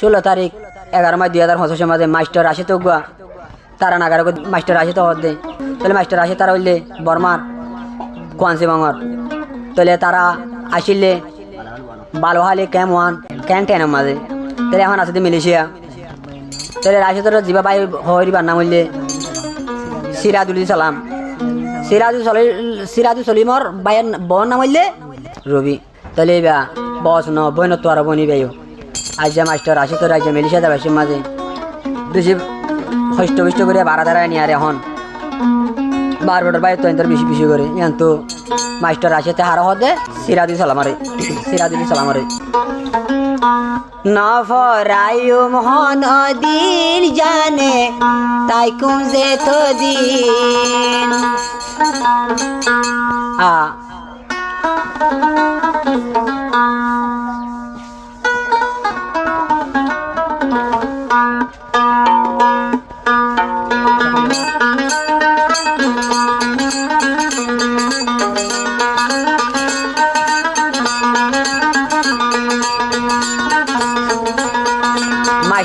ষোলো তারিখ, এগারো মাস দুই হাজার পঁচিশের মাঝে মাস্টার আসে তো গুয়া। তারা নাগারে মাস্টার আসে তো হদ্দে তাহলে মাস্টার আসে তারা হইলে বর্মার, কোয়ানসি বাঙর তাহলে তারা আসিলে ভালো হালে ক্যাম ওয়ান ক্যাং টেনের মাঝে। তাহলে এখন আছে তো মিলিশিয়া। তাহলে আসে তোর জিবা বাই হরিবার নাম হইলে সিরাজুল সালাম। সিরাজুল সলি সিরাজুল সলিমর বাইয়ের বর নাম হইলে রবি। তাহলে বা বস ন, বইন তো আর বনি বাইও যে মাস্টার আসে তো রাজ্যে, মেলিশা যাবে সে মাঝে। বেশি হষ্ট বিষ্ট করে বাড়া দাঁড়ায় নিয়ে আর এখন। বার বটর বাইরে তো এন্তর বেশি বেশি করে। ইয়ান তো মাস্টার আসে তে হারা হদে সিরাজুল সালামারে সিরাজুল সালামারে নফরায়ুম হন দিন জানে, তাই কুম তো দিন। আ।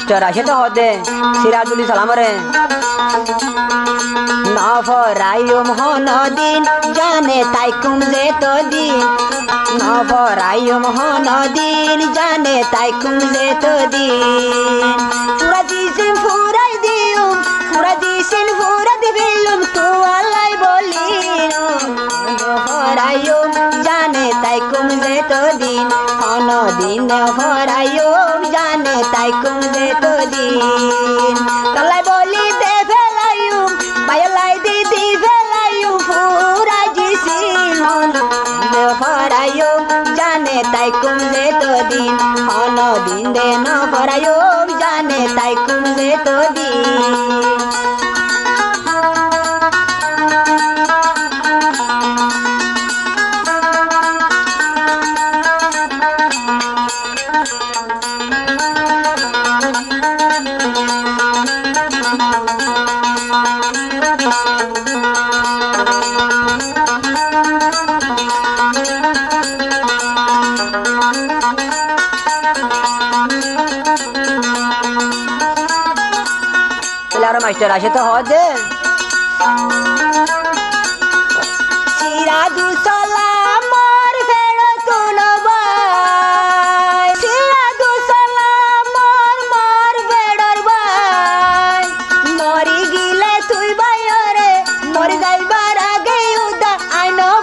মাস্টার আসে তো হদে সিরাজুল সালামরে নফরায়ুম হন দিন জানে তাই কুম যে তো দিন। নফরায়ুম হন দিন জানে তাই কুম যে তো দিন। ফুরা দিছেন ফুরাই দিউম ফুরা দিছেন ফুরা দিবিলুম তো আলাই বলিন নফরায়ুম জানে তাই কুম যে তো দিন। দিন নফরায়ুম জানে তাই কুম তো দিন তলাই বলি দে ফেলায়ুম বায়লাই দিদি ফেলায়ুম ফুরা জিসিন ফরায়ুম জানে তাই কুম তো দিন হন দিন দে ন জানে তাই কুম তো দিন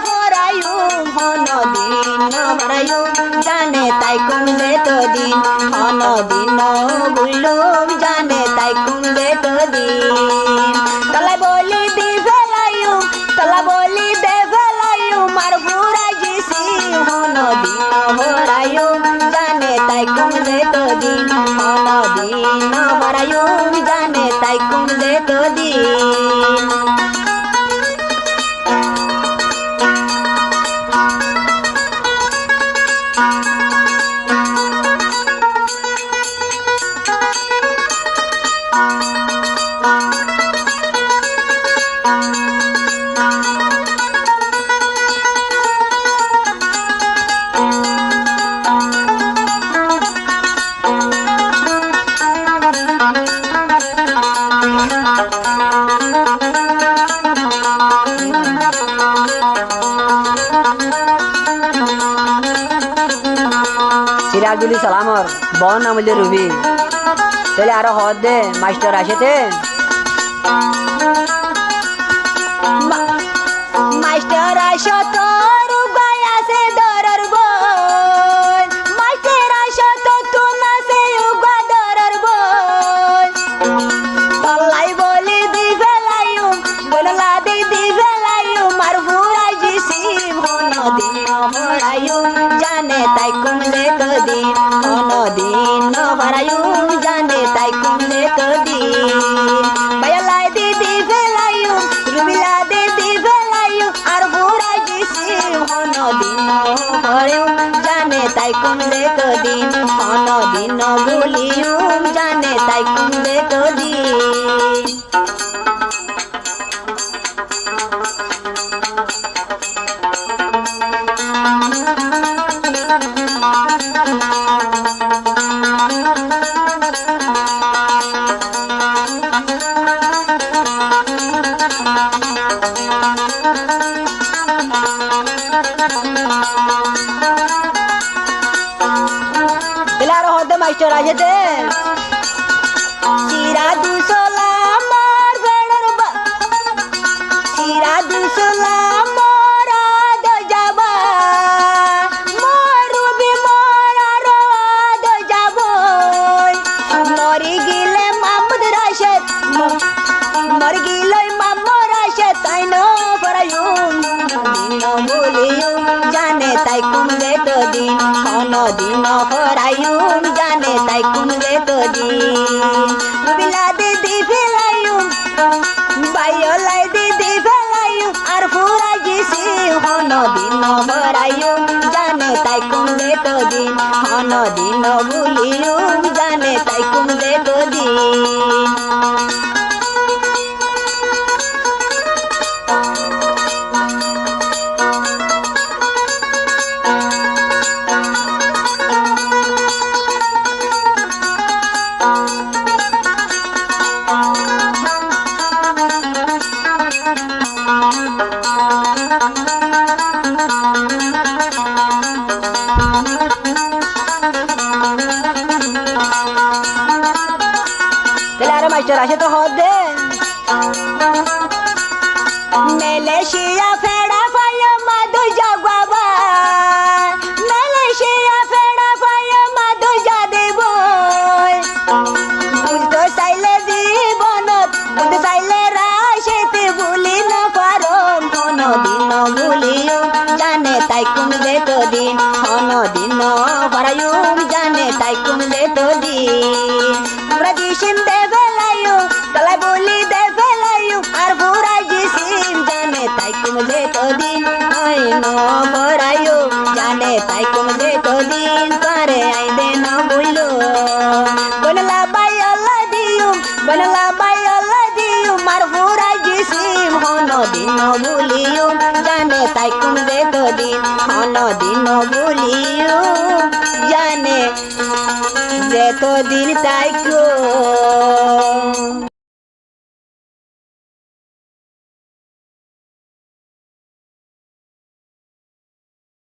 ফরায়ু হন দিন ফরায়ু জানে তাই কুমলে তো দিন, হন দিন বুলুম, জানে তাই কুমলে তাই কুমলে তো সিরাজুলি সালামর বন নাম হইলে রুবি। তাহলে আরও হদ দে মাস্টার আসেতে জানে তাই হদে মাস্টার আছে দে চিরা দুসলা আমার বেড়র বা চিরা দুসলা মোরা দো যাবা। মরুবি মোরা রো দো যাব মরি গিলে মামর আসে তাই ন পরায়ুম দিন বলিয়ুম জানে তাই কুমলে তো দিন দিন তাই কুমলে তো দিন বিলা দিদি বায়োলাই দিদি ফেলায়ুম আর পুরা গেছি হন দিন জানে তাই কুমলে তো দিন হন দিন বলিয়ুম জানে তাহলে আরও মাস্টার আসে তো হদে মেলেশিয়া ফেড়া পারায়ুম জানে তাই কুমলে তো দিন আমরা দিশিম দে ফেলায়ু তলাই বলি দে ফেলায়ু আর পুরা জিসিম জানে তাই কুমলে তো দিন আই ন পরায়ু জানে তাই কুমলে তো দিন পারে আই দে ন বইলো। বনলা বাই আল্লাহ দিউম বনলা বাই আল্লাহ দিউম আর পুরা জিসিম হন দিন বলিও জানে তাই কুমলে তো দিন হন দিন বলিও জানে যে তো দিন তাই কো